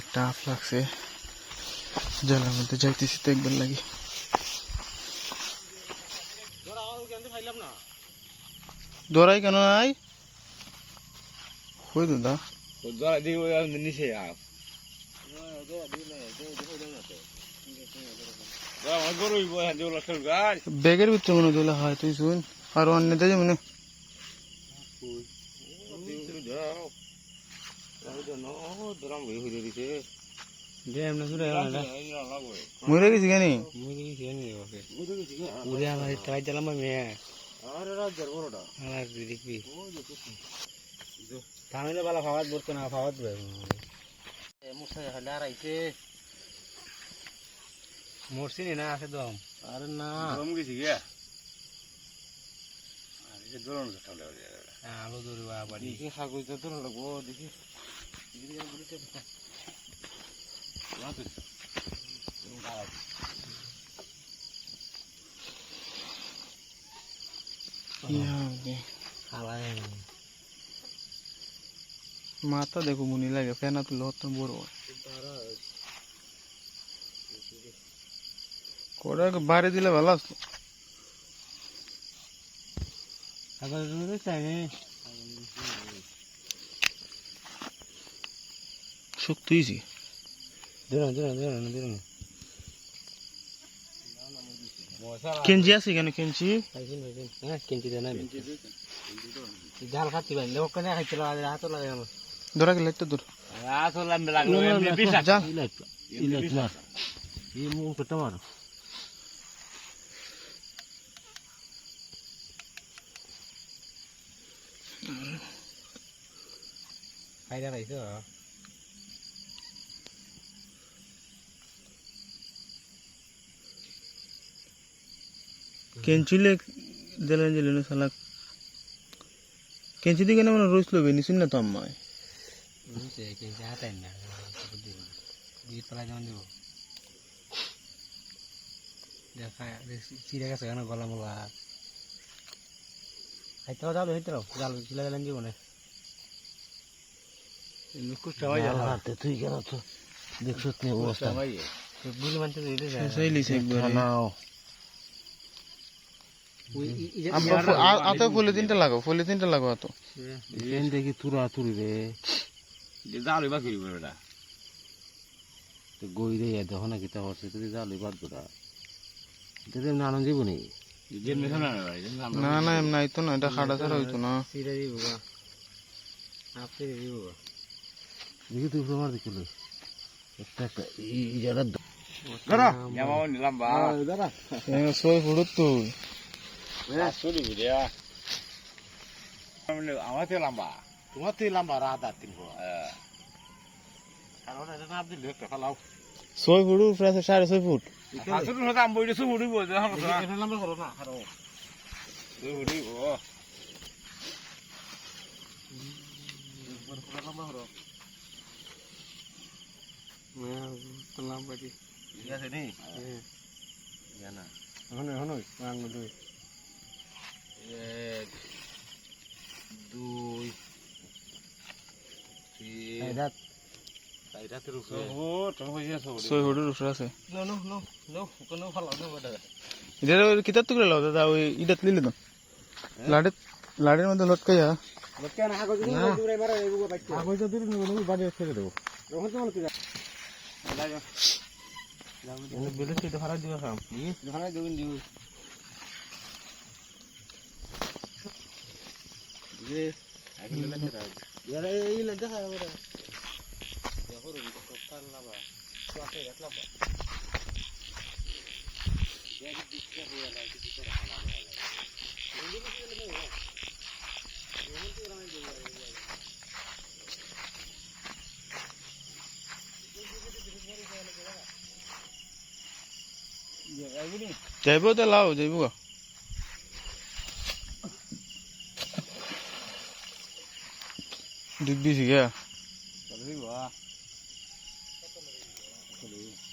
একটা আফ লাগছে। জলের মধ্যে যাইতেছি তো একবার লাগি। দৌড়াই কেন নাই? কই দাদা? জরা দিয়ে নিচে আস আমার গরু যেগুলো ব্যাগের ভিতরে মনে হয় তুই শুন। আর অন্য দেয় মনে ধরাম হয়ে দিছে ড্যাম না শুনে মরে গেছি কেন উড়ে আমার ট্রাই দিলাম আমি আরে দেখবি থামিলে বালা ফাওয়াত বলতো না ফাওয়াত মুসাই হলে আর আইছে মরছি নি আছে দম আরে না গরম গেছি গিয়া আর দৌড়বা বাড়ি দেখি কাগজটা দরন লাগবো দেখি माता देखो मुनी लगे फ़ैन तो लोहत तो बोर हो। कोड़ा को बारे दिले भला अगर ज़रूरत है শক্ত হয়েছি দূরন দূরন দূরন দূরন কেঞ্চি আছে কেন কেঞ্চি হ্যাঁ কিনতে দেন আমি জাল খাচ্ছি ভাই লোক কেন খাইছিল হাত লাগে আমার ধরা গেলে একটা দূর আসলে আমি লাগল এমনি পিসা যা ইলাইট ইলাইট মার এই মুখ করতে মার খাইদা খাইছো কেঞ্চিলে দিলেন দিলেন সালা কেঞ্চি দিকে মানে রোজ লবে নিশুন না তো আম্মায়? বুঝছে কি হাতাই না দুই তলা যেমন দিব। দেখা চিড়ে গেছে কেন গলা মোলা। খাইতে যাবে হইতে জাল চিলা গেলেন জীবনে। কুষ্টা যায় হাতে তুই কেন তো দেখছ অবস্থা। বুঝি মানতে আতো ফুলে তিনটা লাগাও ফুলে তিনটা লাগাও আতো। এখান দেখি তুরা তুরি রে। জাল হইবা করিব এটা তো গই রে দেখো না কিতা হচ্ছে তুই বাদ নানন না? ভাই না। না এমন আইতো না এটা খাড়া ছাড়া হইতো না। সিরে দিব গা। আপনি দিব দেখি তুই প্রমাণ দেখিল একটা একটা এই জায়গা দাঁড়া। জামা নিলাম বা দাঁড়া। সই ফুড়ুত তুই। আসলে বুঝিয়া আমার তো লম্বা তোমার তুই লম্বা রাত আর তিন কারণ এটা না আপনি লেখটা ফেলাও ছয় ফুট প্রায় সাড়ে ছয় ফুট ঠিক আছে নি জানা হনই হনই মাঙ্গ দুই এক দুই তিন এইটা চারটা তো রুকছে ও তোর হইছে সব ছয় ফুটের উপরে আছে নো নো নো নো কোনো ফলাও নো বড় এটা কিতাব টুকরে লাও দাদা। ওই ইটাত লিলে তো লাড়ে লাড়ের মধ্যে ইয়ারে এই লাগে কত লাবা তো আছে লাবা যাইব তো লাও যাইব গা ডুব দিছি গা চলবি বা actually